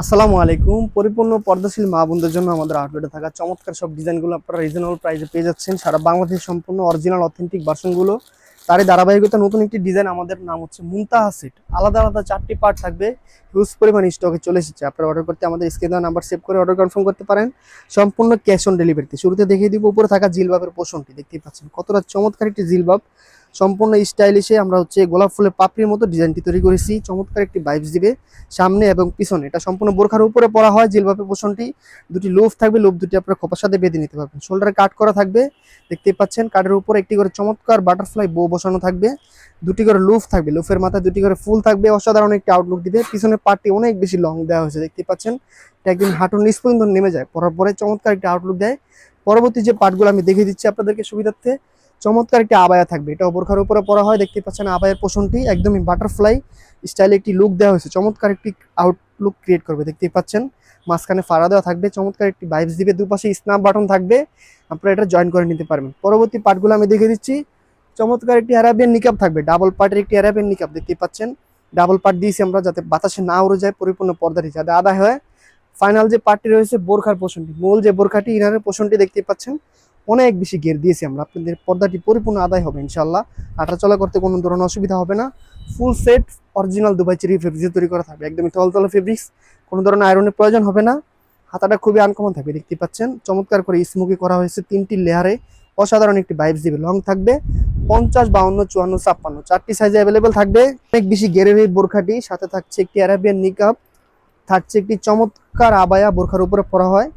আসসালামু আলাইকুম। পরিপূর্ণ পর্দাশীল মা বোনদের জন্য আমাদের আউটলেটে থাকা চমৎকার সব ডিজাইনগুলো আপনারা রিজনেবল প্রাইসে পেয়ে যাচ্ছেন। সারা বাংলাদেশ সম্পূর্ণ অরিজিনাল অথেন্টিক ভার্সনগুলো তারই ধারাবাহিকতা নতুন একটি ডিজাইন আমাদের নাম হচ্ছে মুনতাহা সেট। আলাদা আলাদা চারটি পার্ট থাকবে হিউজ পরিমাণ স্টকে চলে এসেছে। আপনারা অর্ডার করতে আমাদের স্ক্রিনে নাম্বার সেভ করে অর্ডার কনফার্ম করতে পারেন। সম্পূর্ণ ক্যাশ অন ডেলিভারিতে শুরুতে দেখিয়ে দিব, উপরে থাকা জিলবাবের পোষণটি। দেখতেই পাচ্ছেন, কতটা চমৎকার একটি জিলবাব। সম্পূর্ণ স্টাইলিশে আমরা হচ্ছে গোলাপ ফুলের পাপড়ির মতো ডিজাইনটি তৈরি করেছি। চমৎকার একটি ভাইবস দিবে সামনে এবং পিছনে। এটা সম্পূর্ণ বোরখার উপরে পরা হয় জিলবাবের পোষণটি। দুটি লোভ থাকবে লোভ দুটি আপনার খোপার সাথে বেঁধে নিতে পারবেন। শোল্ডারে কাট করা থাকবে, দেখতেই পাচ্ছেন। কাঠের উপর একটি করে চমৎকার বাটারফ্লাই বো বসানো থাকবে। দুটি করে লুফ থাকবে লুফের মাথায় দুটি করে ফুল থাকবে। অসাধারণ একটি আউটলুক দিবে। পিছনের পার্টটি অনেক বেশি লং দেওয়া হয়েছে দেখতে পাচ্ছেন। এটা একদম হাঁটুর নিচ পর্যন্ত নেমে যায়, পরার পরে চমৎকার একটি আউটলুক দেয়। পরবর্তী যে পার্টগুলো আমি দেখিয়ে দিচ্ছি আপনাদেরকে সুবিধার্থে চমৎকার একটি আবায়া থাকবে। এটা বোরখার উপরে পরা হয়, দেখতে পাচ্ছেন আবায়ের পোষণটি একদমই বাটারফ্লাই স্টাইলে একটি লুক দেওয়া হয়েছে। চমৎকার একটি আউটলুক ক্রিয়েট করবে, দেখতেই পাচ্ছেন। মাঝখানে ফাড়া দেওয়া থাকবে, চমৎকার একটি ভাইবস দিবে, দুপাশে স্ন্যাপ বাটন থাকবে। আপনারা এটা জয়েন করে নিতে পারবেন। পরবর্তী পার্টগুলো আমি দেখে দিচ্ছি। চমৎকার একটি অ্যারাবিয়ান নিকাপ থাকবে ডাবল পার্টের একটি অ্যারাবিয়ান নিকাপ দেখতেই পাচ্ছেন। ডাবল পার্ট দিয়েছি আমরা যাতে বাতাসে না উড়ে যায়, পরিপূর্ণ পর্দাটি যাতে আদায় হয়। ফাইনাল যে পার্টটি রয়েছে, বোরখার পোষণটি, মূল যে বোরখাটি, ইনারের পোষণটি, দেখতেই পাচ্ছেন। অনেক বেশি গের দিয়েছি আমরা। আপনাদের পর্দাটি পরিপূর্ণ আদায় হবে ইনশাল্লাহ হাঁটা চলা করতে কোনো ধরনের অসুবিধা হবে না। Full set original Dubai cherry ফেব্রিক্সে তৈরি করা থাকবে, একদমই তলতলা ফেব্রিক্স কোনো ধরনের আয়রনের প্রয়োজন হবে না। হাতাটা খুবই আনকমন থাকবে, দেখতে পাচ্ছেন। চমৎকার করে স্মুকি করা হয়েছে তিনটি লেয়ারে অসাধারণ একটি ভাইবস দিবে লং থাকবে। পঞ্চাশ, বাউন্ন, চুয়ান্ন, ছাপ্পান্ন, চারটি সাইজে অ্যাভেলেবেল থাকবে। অনেক বেশি গেরের এই বোরখাটি। সাথে থাকছে একটি অ্যারাবিয়ান নিকাপ থাকছে একটি চমৎকার আবায়া বোরখার উপরে পরা হয়।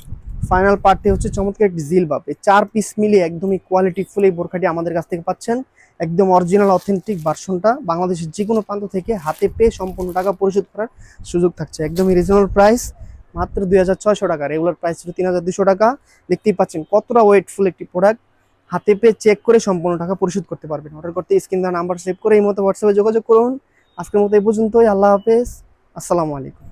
ফাইনাল পার্টটি হচ্ছে চমৎকার একটি জিলবাব এই চার পিস মিলিয়ে একদমই কোয়ালিটি ফুল এই বোরখাটি আমাদের কাছ থেকে পাচ্ছেন। একদম অরিজিনাল অথেন্টিক ভার্সনটা বাংলাদেশের যে কোনো প্রান্ত থেকে হাতে পেয়ে সম্পূর্ণ টাকা পরিশোধ করার সুযোগ থাকছে। একদমই রিজনেবল প্রাইস মাত্র দুই হাজার ছয়শো টাকা। রেগুলার প্রাইস ছিল তিন হাজার দুশো টাকা। দেখতেই পাচ্ছেন কতটা ওয়েটফুল একটি প্রোডাক্ট হাতে পেয়ে চেক করে সম্পূর্ণ টাকা পরিশোধ করতে পারবেন। অর্ডার করতে স্ক্রিন নাম্বার সেভ করে এই মতো হোয়াটসঅ্যাপে যোগাযোগ করুন। আজকের মতো এই পর্যন্তই। আল্লাহ হাফেজ। আসসালামু আলাইকুম।